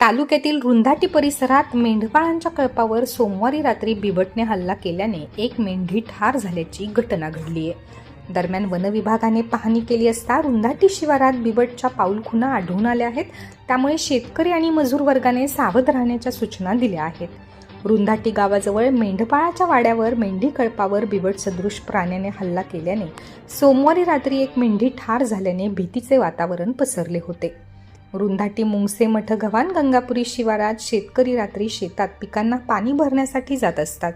तालुक्यातील रुंधाटी परिसरात मेंढपाळांच्या कळपावर सोमवारी रात्री बिबटने हल्ला केल्याने एक मेंढी ठार झाल्याची घटना घडली आहे. दरम्यान वनविभागाने पाहणी केली असता रुंधाटी शिवारात बिबटच्या पाऊलखुणा आढळून आल्या आहेत. त्यामुळे शेतकरी आणि मजूर वर्गाने सावध राहण्याच्या सूचना दिल्या आहेत. रुंधाटी गावाजवळ मेंढपाळाच्या वाड्यावर मेंढी कळपावर बिबट सदृश प्राण्याने हल्ला केल्याने सोमवारी रात्री एक मेंढी ठार झाल्याने भीतीचे वातावरण पसरले होते. रुंधाटी मुंगसे मठ गव्हाण गंगापुरी शिवारात शेतकरी रात्री शेतात पिकांना पाणी भरण्यासाठी जात असतात.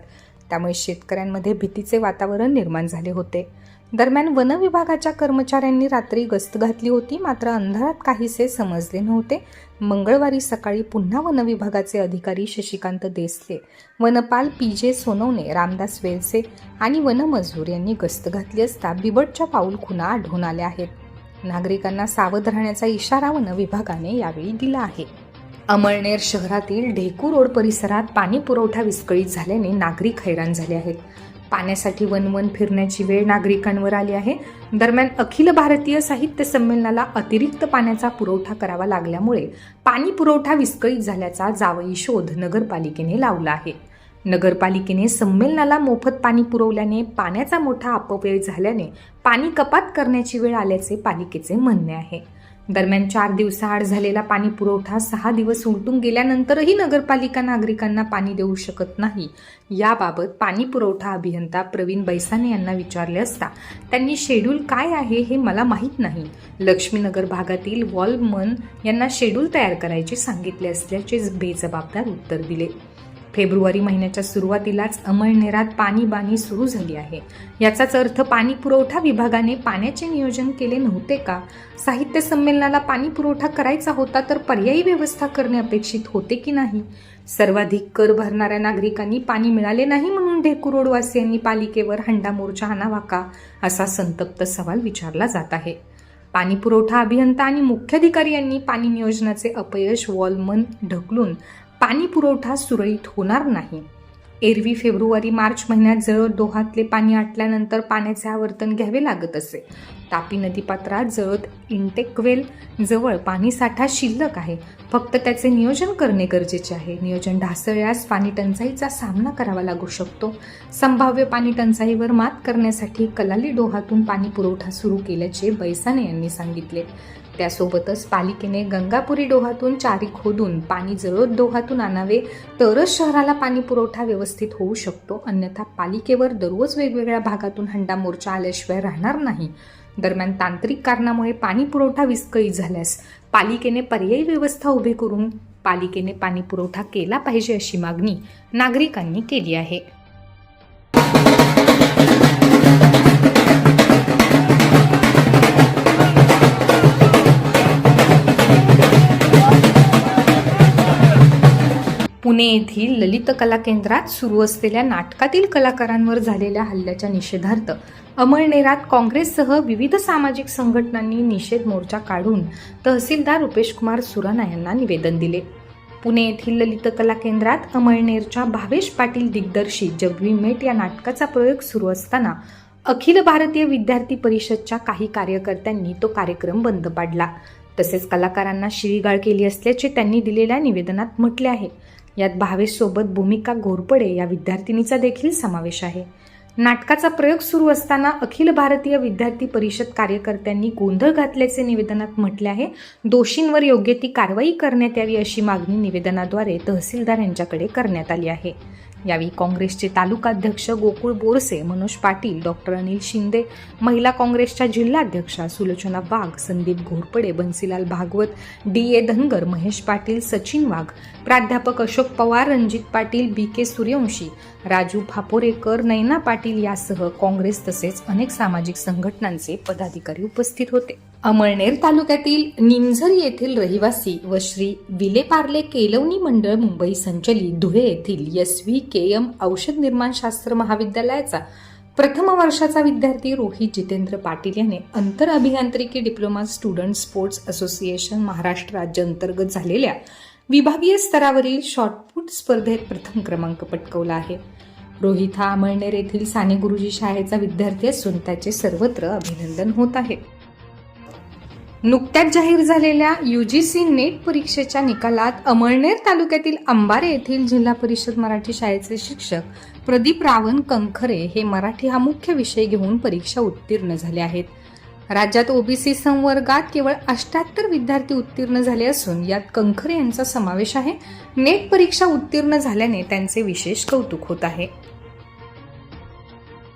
त्यामुळे शेतकऱ्यांमध्ये भीतीचे वातावरण निर्माण झाले होते. दरम्यान वन विभागाच्या कर्मचाऱ्यांनी रात्री गस्त घातली होती मात्र अंधारात काहीसे समजले नव्हते. मंगळवारी सकाळी पुन्हा वन विभागाचे अधिकारी शशिकांत देसले वनपाल पी जे सोनवणे रामदास वेलसे आणि वनमजूर यांनी गस्त घातली असता बिबटच्या पाऊल खुणा आढळून आल्या आहेत. नागरिकांना सावध राहण्याचा इशारा वन विभागाने यावेळी दिला आहे. अमळनेर शहरातील ढेकू रोड परिसरात पाणी पुरवठा विस्कळीत झाल्याने नागरिक हैराण झाले आहेत. पाण्यासाठी वनवन फिरण्याची वेळ नागरिकांवर आली आहे. दरम्यान अखिल भारतीय साहित्य संमेलनाला अतिरिक्त पाण्याचा पुरवठा करावा लागल्यामुळे पाणी पुरवठा विस्कळीत झाल्याचा जावई शोध नगरपालिकेने लावला आहे. नगरपालिकेने संमेलनाला मोफत पाणी पुरवल्याने पाण्याचा मोठा अपव्यय झाल्याने पाणी कपात करण्याची वेळ आल्याचे पालिकेचे म्हणणे आहे. दरम्यान चार दिवसाआड झालेला पाणी पुरवठा सहा दिवस उलटून गेल्यानंतरही नगरपालिका नागरिकांना पाणी देऊ शकत नाही. याबाबत पाणी पुरवठा अभियंता प्रवीण बैसाने यांना विचारले असता त्यांनी शेड्यूल काय आहे हे मला माहीत नाही. लक्ष्मीनगर भागातील वॉलमन यांना शेड्यूल तयार करायचे सांगितले असल्याचे बेजबाबदार उत्तर दिले. फेब्रुवारी महिन्याच्या सुरुवातीलाच अमळनेरात पाणीबाणी सुरू झाली आहे. याचाच अर्थ पाणी पुरवठा विभागाने पाण्याचे नियोजन केले नव्हते का? साहित्य संमेलनाला पाणी पुरवठा करायचा होता तर पर्यायी व्यवस्था करणे अपेक्षित होते की नाही? सर्वाधिक कर भरणाऱ्या नागरिकांनी पाणी मिळाले नाही म्हणून ढेकू रोडवासियांनी पालिकेवर हंडा मोर्चा आणावा का? असा संतप्त सवाल विचारला जात आहे. पाणी पुरवठा अभियंता आणि मुख्याधिकारी यांनी पाणी नियोजनाचे अपयश वॉलमन ढकलून पाणी पुरवठा सुरळीत होणार नाही. एरवी फेब्रुवारी मार्च महिन्यात जळद दोहातले पाणी आटल्यानंतर पाण्याचे आवर्तन घ्यावे लागत असे. तापी नदीपात्रात जळद इंटेकवेल जवळ पाणीसाठा शिल्लक आहे. फक्त त्याचे नियोजन करणे गरजेचे आहे. नियोजन ढासळल्यास पाणी टंचाईचा सामना करावा लागू शकतो. संभाव्य पाणी टंचाईवर मात करण्यासाठी कलाली डोहातून पाणी पुरवठा सुरू केल्याचे बैसाने यांनी सांगितले. त्यासोबतच पालिकेने गंगापुरी डोहातून चारी खोदून पाणी जळद डोहातून आणावे तरच शहराला पाणी पुरवठा व्यवस्थित होऊ शकतो. अन्यथा पालिकेवर दररोज वेगवेगळ्या भागातून हंडा मोर्चा आल्याशिवाय राहणार नाही. दरम्यान तांत्रिक कारणामुळे पाणी पुरवठा विस्कळीत झाल्यास पालिकेने पर्यायी व्यवस्था उभी करून पालिकेने पाणी पुरवठा केला पाहिजे अशी मागणी नागरिकांनी केली आहे. पुणे येथील ललित कला केंद्रात सुरू असलेल्या नाटकातील कलाकारांवर झालेल्या हल्ल्याच्या निषेधार्थ अमळनेरात काँग्रेससह विविध सामाजिक संघटनांनी निषेध मोर्चा काढून तहसीलदार रुपेश कुमार सुराणा यांना निवेदन दिले. पुणे येथील ललित कला केंद्रात अमळनेरच्या भावेश पाटील दिग्दर्शित जगवी मेट या नाटकाचा प्रयोग सुरू असताना अखिल भारतीय विद्यार्थी परिषदच्या काही कार्यकर्त्यांनी तो कार्यक्रम बंद पाडला. तसेच कलाकारांना शिवीगाळ केली असल्याचे त्यांनी दिलेल्या निवेदनात म्हटले आहे. यात भावेशसोबत भूमिका घोरपडे या विद्यार्थिनीचा देखील समावेश आहे. नाटकाचा प्रयोग सुरू असताना अखिल भारतीय विद्यार्थी परिषद कार्यकर्त्यांनी गोंधळ घातल्याचे निवेदनात म्हटले आहे. दोषींवर योग्य ती कारवाई करण्यात यावी अशी मागणी निवेदनाद्वारे तहसीलदार यांच्याकडे करण्यात आली आहे. यावेळी काँग्रेसचे तालुकाध्यक्ष गोकुळ बोरसे मनोज पाटील डॉक्टर अनिल शिंदे महिला काँग्रेसच्या जिल्हाध्यक्षा सुलोचना वाघ संदीप घोरपडे बन्सीलाल भागवत डी ए धनगर महेश पाटील सचिन वाघ प्राध्यापक अशोक पवार रणजित पाटील बी के सूर्यवंशी राजू फापोरेकर नैना पाटील यासह काँग्रेस तसेच अनेक सामाजिक संघटनांचे पदाधिकारी उपस्थित होते. अमळनेर तालुक्यातील निमझर येथील रहिवासी व श्री विलेपार्ले केलवणी मंडळ मुंबई संचलित धुळे येथील एस व्ही के एम औषध निर्माणशास्त्र महाविद्यालयाचा प्रथम वर्षाचा विद्यार्थी रोहित जितेंद्र पाटील याने अंतर अभियांत्रिकी diploma student sports association Maharashtra राज्य अंतर्गत झालेल्या विभागीय स्तरावरील शॉर्टपुट स्पर्धेत प्रथम क्रमांक पटकवला आहे. रोहित हा अमळनेर येथील साने गुरुजी शाळेचा विद्यार्थी असून त्याचे सर्वत्र अभिनंदन होत आहे. नुकत्याच जाहीर झालेल्या यू जी सी नेट परीक्षेच्या निकालात अमळनेर तालुक्यातील अंबारे येथील जिल्हा परिषद मराठी शाळेचे शिक्षक प्रदीप रावण कंखरे हे मराठी हा मुख्य विषय घेऊन परीक्षा उत्तीर्ण झाले आहेत. राज्यात ओबीसी संवर्गात केवळ अष्ट्याहत्तर विद्यार्थी उत्तीर्ण झाले असून यात कंखरे यांचा समावेश आहे. नेट परीक्षा उत्तीर्ण झाल्याने त्यांचे विशेष कौतुक होत आहे.